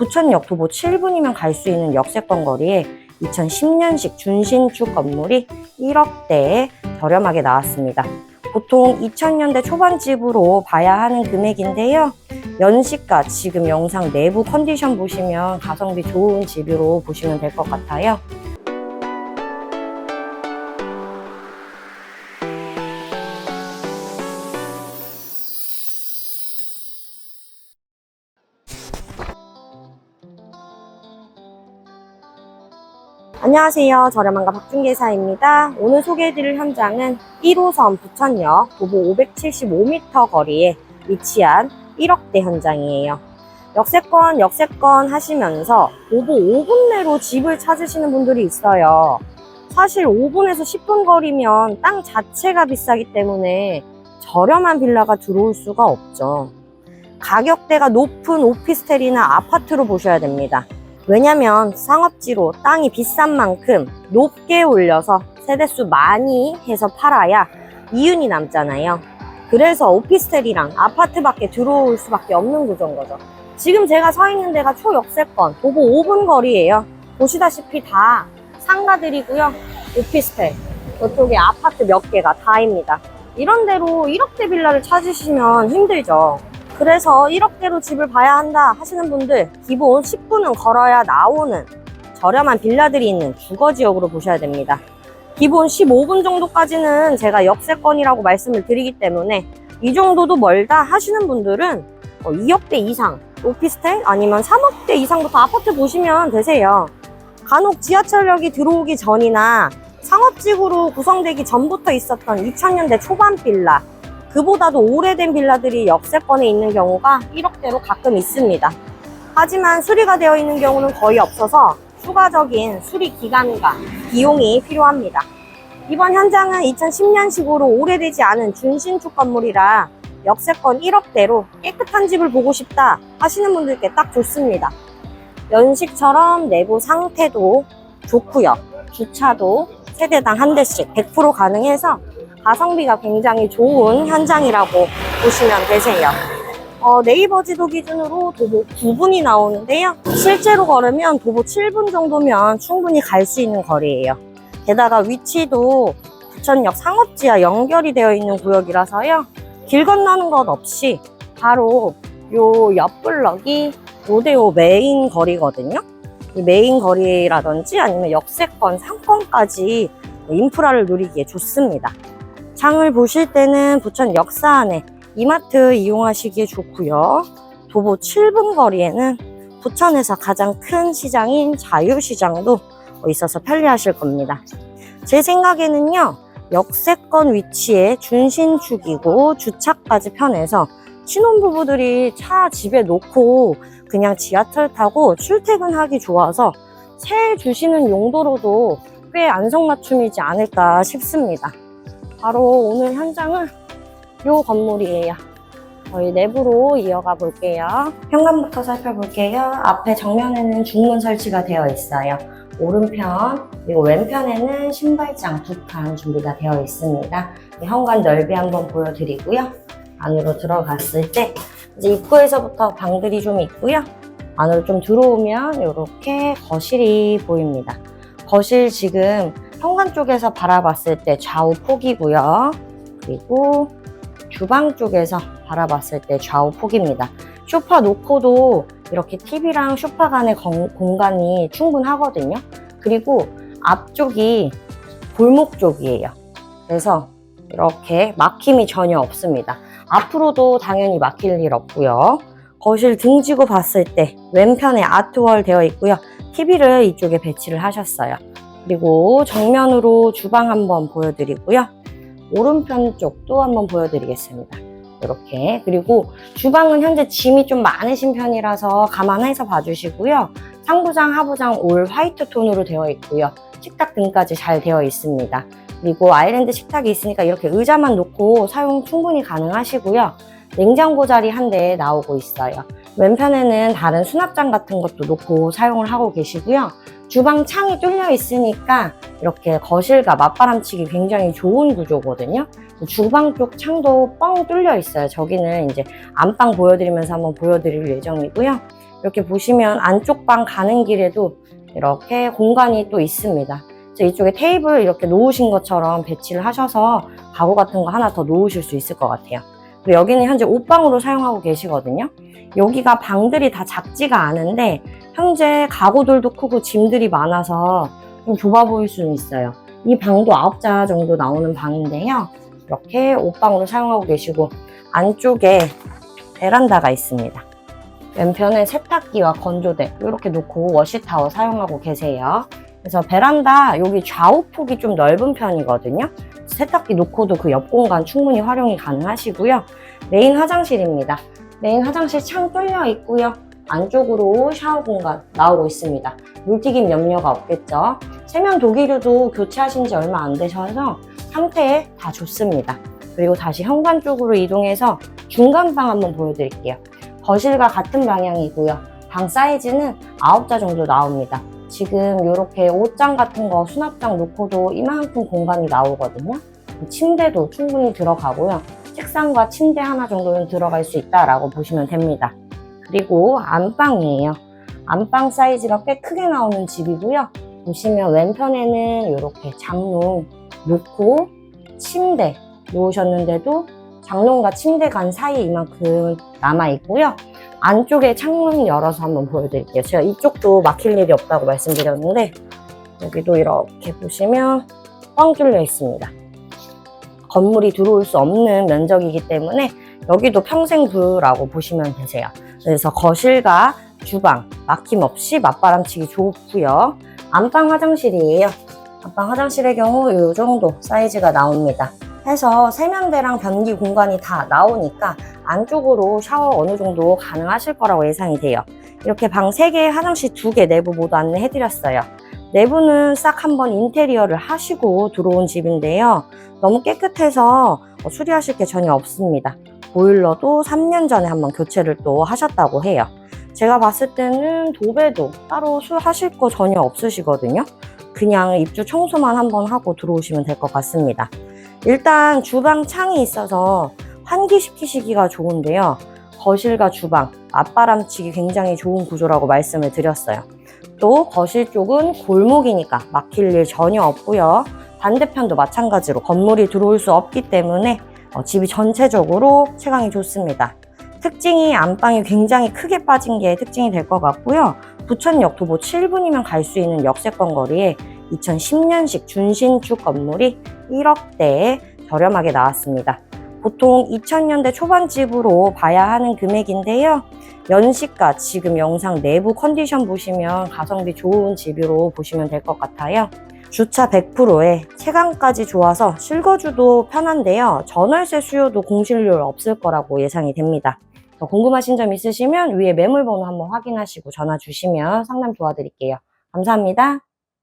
부천역 도보 7분이면 갈 수 있는 역세권 거리에 2010년식 준신축 건물이 1억대에 저렴하게 나왔습니다. 보통 2000년대 초반 집으로 봐야 하는 금액인데요. 연식과 지금 영상 내부 컨디션 보시면 가성비 좋은 집으로 보시면 될 것 같아요. 안녕하세요. 저렴한가 박준계사입니다. 오늘 소개해드릴 현장은 1호선 부천역 도보 575m 거리에 위치한 1억대 현장이에요. 역세권, 역세권 하시면서 도보 5분 내로 집을 찾으시는 분들이 있어요. 사실 5분에서 10분 거리면 땅 자체가 비싸기 때문에 저렴한 빌라가 들어올 수가 없죠. 가격대가 높은 오피스텔이나 아파트로 보셔야 됩니다. 왜냐면 상업지로 땅이 비싼 만큼 높게 올려서 세대수 많이 해서 팔아야 이윤이 남잖아요. 그래서 오피스텔이랑 아파트밖에 들어올 수밖에 없는 구조인 거죠. 지금 제가 서 있는 데가 초역세권, 도보 5분 거리예요. 보시다시피 다 상가들이고요. 오피스텔, 이쪽에 아파트 몇 개가 다입니다. 이런 데로 1억대 빌라를 찾으시면 힘들죠. 그래서 1억대로 집을 봐야 한다 하시는 분들 기본 10분은 걸어야 나오는 저렴한 빌라들이 있는 주거 지역으로 보셔야 됩니다. 기본 15분 정도까지는 제가 역세권이라고 말씀을 드리기 때문에 이 정도도 멀다 하시는 분들은 2억대 이상 오피스텔 아니면 3억대 이상부터 아파트 보시면 되세요. 간혹 지하철역이 들어오기 전이나 상업지구로 구성되기 전부터 있었던 2000년대 초반 빌라 그보다도 오래된 빌라들이 역세권에 있는 경우가 1억대로 가끔 있습니다. 하지만 수리가 되어 있는 경우는 거의 없어서 추가적인 수리 기간과 비용이 필요합니다. 이번 현장은 2010년식으로 오래되지 않은 준신축 건물이라 역세권 1억대로 깨끗한 집을 보고 싶다 하시는 분들께 딱 좋습니다. 연식처럼 내부 상태도 좋고요. 주차도 세대당 한 대씩 100% 가능해서 가성비가 굉장히 좋은 현장이라고 보시면 되세요. 어, 네이버 지도 기준으로 도보 9분이 나오는데요. 실제로 걸으면 도보 7분 정도면 충분히 갈 수 있는 거리예요. 게다가 위치도 부천역 상업지와 연결이 되어 있는 구역이라서요. 길 건너는 것 없이 바로 요 옆 블럭이 로데오 메인 거리거든요. 이 메인 거리라든지 아니면 역세권 상권까지 인프라를 누리기에 좋습니다. 장을 보실 때는 부천 역사 안에 이마트 이용하시기에 좋고요. 도보 7분 거리에는 부천에서 가장 큰 시장인 자유시장도 있어서 편리하실 겁니다. 제 생각에는요. 역세권 위치에 준신축이고 주차까지 편해서 신혼부부들이 차 집에 놓고 그냥 지하철 타고 출퇴근하기 좋아서 새 주시는 용도로도 꽤 안성맞춤이지 않을까 싶습니다. 바로 오늘 현장은 이 건물이에요. 저희 내부로 이어가 볼게요. 현관부터 살펴볼게요. 앞에 정면에는 중문 설치가 되어 있어요. 오른편 그리고 왼편에는 신발장 두 칸 준비가 되어 있습니다. 현관 넓이 한번 보여드리고요. 안으로 들어갔을 때 이제 입구에서부터 방들이 좀 있고요. 안으로 좀 들어오면 이렇게 거실이 보입니다. 거실 지금 현관 쪽에서 바라봤을 때 좌우 폭이고요. 그리고 주방 쪽에서 바라봤을 때 좌우 폭입니다. 쇼파 놓고도 이렇게 TV랑 쇼파 간의 건- 공간이 충분하거든요. 그리고 앞쪽이 골목 쪽이에요. 그래서 이렇게 막힘이 전혀 없습니다. 앞으로도 당연히 막힐 일 없고요. 거실 등지고 봤을 때 왼편에 아트월 되어 있고요. TV를 이쪽에 배치를 하셨어요. 그리고 정면으로 주방 한번 보여드리고요. 오른편 쪽도 한번 보여드리겠습니다. 이렇게 그리고 주방은 현재 짐이 좀 많으신 편이라서 감안해서 봐주시고요. 상부장, 하부장 올 화이트 톤으로 되어 있고요. 식탁 등까지 잘 되어 있습니다. 그리고 아일랜드 식탁이 있으니까 이렇게 의자만 놓고 사용 충분히 가능하시고요. 냉장고 자리 한 대 나오고 있어요. 왼편에는 다른 수납장 같은 것도 놓고 사용을 하고 계시고요. 주방 창이 뚫려 있으니까 이렇게 거실과 맞바람치기 굉장히 좋은 구조거든요. 주방 쪽 창도 뻥 뚫려 있어요. 저기는 이제 안방 보여드리면서 한번 보여드릴 예정이고요. 이렇게 보시면 안쪽 방 가는 길에도 이렇게 공간이 또 있습니다. 이쪽에 테이블 이렇게 놓으신 것처럼 배치를 하셔서 가구 같은 거 하나 더 놓으실 수 있을 것 같아요. 여기는 현재 옷방으로 사용하고 계시거든요. 여기가 방들이 다 작지가 않은데 현재 가구들도 크고 짐들이 많아서 좀 좁아 보일 수는 있어요. 이 방도 9자 정도 나오는 방인데요. 이렇게 옷방으로 사용하고 계시고 안쪽에 베란다가 있습니다. 왼편에 세탁기와 건조대 이렇게 놓고 워시타워 사용하고 계세요. 그래서 베란다 여기 좌우 폭이 좀 넓은 편이거든요. 세탁기 놓고도 그 옆 공간 충분히 활용이 가능하시고요. 메인 화장실입니다. 메인 화장실 창 뚫려 있고요. 안쪽으로 샤워 공간 나오고 있습니다. 물튀김 염려가 없겠죠. 세면 도기류도 교체하신 지 얼마 안 되셔서 상태 다 좋습니다. 그리고 다시 현관 쪽으로 이동해서 중간 방 한번 보여드릴게요. 거실과 같은 방향이고요. 방 사이즈는 9자 정도 나옵니다. 지금 이렇게 옷장 같은 거 수납장 놓고도 이만큼 공간이 나오거든요. 침대도 충분히 들어가고요. 책상과 침대 하나 정도는 들어갈 수 있다라고 보시면 됩니다. 그리고 안방이에요. 안방 사이즈가 꽤 크게 나오는 집이고요. 보시면 왼편에는 이렇게 장롱 놓고 침대 놓으셨는데도 장롱과 침대 간 사이 이만큼 남아 있고요. 안쪽에 창문 열어서 한번 보여드릴게요. 제가 이쪽도 막힐 일이 없다고 말씀드렸는데 여기도 이렇게 보시면 뻥 뚫려 있습니다. 건물이 들어올 수 없는 면적이기 때문에 여기도 평생부라고 보시면 되세요. 그래서 거실과 주방 막힘없이 맞바람치기 좋고요. 안방 화장실이에요. 안방 화장실의 경우 이 정도 사이즈가 나옵니다. 해서 세면대랑 변기 공간이 다 나오니까 안쪽으로 샤워 어느 정도 가능하실 거라고 예상이 돼요. 이렇게 방 3개, 화장실 2개 내부 모두 안내해드렸어요. 내부는 싹 한번 인테리어를 하시고 들어온 집인데요. 너무 깨끗해서 뭐 수리하실 게 전혀 없습니다. 보일러도 3년 전에 한번 교체를 또 하셨다고 해요. 제가 봤을 때는 도배도 따로 수 하실 거 전혀 없으시거든요. 그냥 입주 청소만 한번 하고 들어오시면 될 것 같습니다. 일단 주방 창이 있어서 환기시키시기가 좋은데요. 거실과 주방, 맞바람치기 굉장히 좋은 구조라고 말씀을 드렸어요. 또 거실 쪽은 골목이니까 막힐 일 전혀 없고요. 반대편도 마찬가지로 건물이 들어올 수 없기 때문에 어, 집이 전체적으로 채광이 좋습니다. 특징이 안방이 굉장히 크게 빠진 게 특징이 될 것 같고요. 부천역 도보 7분이면 갈 수 있는 역세권 거리에 2010년식 준신축 건물이 1억대에 저렴하게 나왔습니다. 보통 2000년대 초반 집으로 봐야 하는 금액인데요. 연식과 지금 영상 내부 컨디션 보시면 가성비 좋은 집으로 보시면 될 것 같아요. 주차 100%에 체감까지 좋아서 실거주도 편한데요. 전월세 수요도 공실률 없을 거라고 예상이 됩니다. 더 궁금하신 점 있으시면 위에 매물번호 한번 확인하시고 전화 주시면 상담 도와드릴게요. 감사합니다.